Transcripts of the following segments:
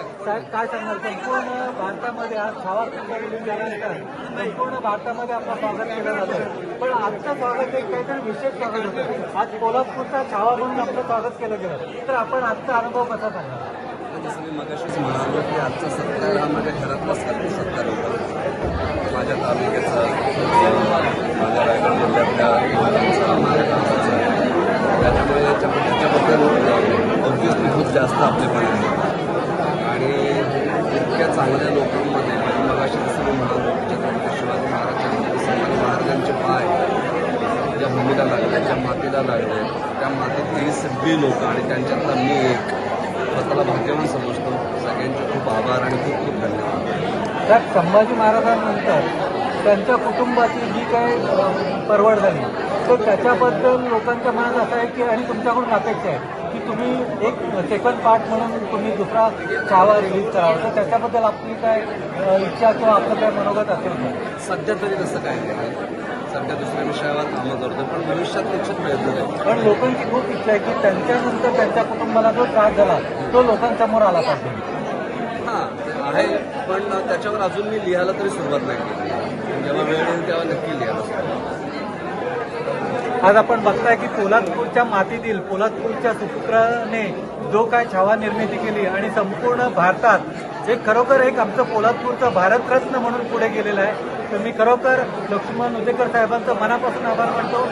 काय सांगाल संपूर्ण भारतामध्ये आज छावा झाल्यानंतर संपूर्ण भारतामध्ये आपलं स्वागत केलं जातं. पण आजचं स्वागत एक काहीतरी विशेष स्वागत होतं. आज कोल्हापूरचा छावा म्हणून आपलं स्वागत केलं गेलं. तर आपण आजचा अनुभव कसा सांगा जसं मी मगाशीच म्हणालो की आजचा सत्कार हा माझ्या घरातला सत्कार सत्कार होता. माझ्या तालुक्याचा माझ्या रायगड जिल्ह्यातल्या लोकांचा माझ्या गावाचा त्याच्यामुळे याच्याबद्दल त्याच्याबद्दल ऑब्विसली खूप जास्त आपलेपण आहे चांगल्या लोकांमध्ये म्हणजे मगाशी जसं मी म्हणालो छत्रपती शिवाजी महाराजांचे संभाजी महाराजांचे पाय ज्या भूमीला लागले ज्या मातीला लागले त्या मातीत ही सगळी लोकं आणि त्यांच्यातला मी एक. स्वतःला भाग्यवान समजतो. सगळ्यांचे खूप आभार आणि खूप खूप धन्यवाद. त्यात संभाजी महाराजांनंतर त्यांच्या कुटुंबाची जी काय परवड झाली तर त्याच्याबद्दल लोकांच्या मनात असं आहे की आणि तुमच्याकडून अपेक्षा आहे की तुम्ही एक सेकंड पार्ट म्हणून तुम्ही दुसरा छावा रिलीज करावा. तर त्याच्याबद्दल आपली काय इच्छा किंवा आपलं काय मनोगत असेल का? सध्या तरी तसं नाही सध्या दुसऱ्या विषयावर कामं करतो पण भविष्यात निश्चित प्रयत्न करेल पण लोकांची खूप इच्छा आहे की त्यांच्यानंतर त्यांच्या कुटुंबाला जो त्रास झाला तो लोकांसमोर आला पाहिजे. हां आहे पण त्याच्यावर अजून मी लिहायला तरी सुरुवात नाही केली. जेव्हा वेळ येईल तेव्हा नक्की लिहायला सुरुवात आज आपण बघताय की पोलादपूरच्या मातीतील पोलादपूरच्या सुपुत्राने जो काय छावा निर्मिती केली आणि संपूर्ण भारतात एक खरोखर एक आमचं पोलादपूरचं भारतरत्न म्हणून पुढे गेलेलं आहे. तर मी खरोखर लक्ष्मण उदेकर साहेबांचं मनापासून आभार मानतो.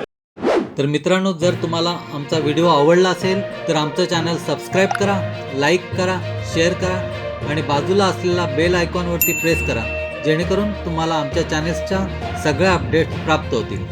तर मित्रांनो जर तुम्हाला आमचा व्हिडिओ आवडला असेल तर आमचं चॅनल सबस्क्राईब करा लाईक करा शेअर करा आणि बाजूला असलेला बेल आयकॉनवरती प्रेस करा जेणेकरून तुम्हाला आमच्या चॅनेल्सच्या सगळ्या अपडेट्स प्राप्त होतील.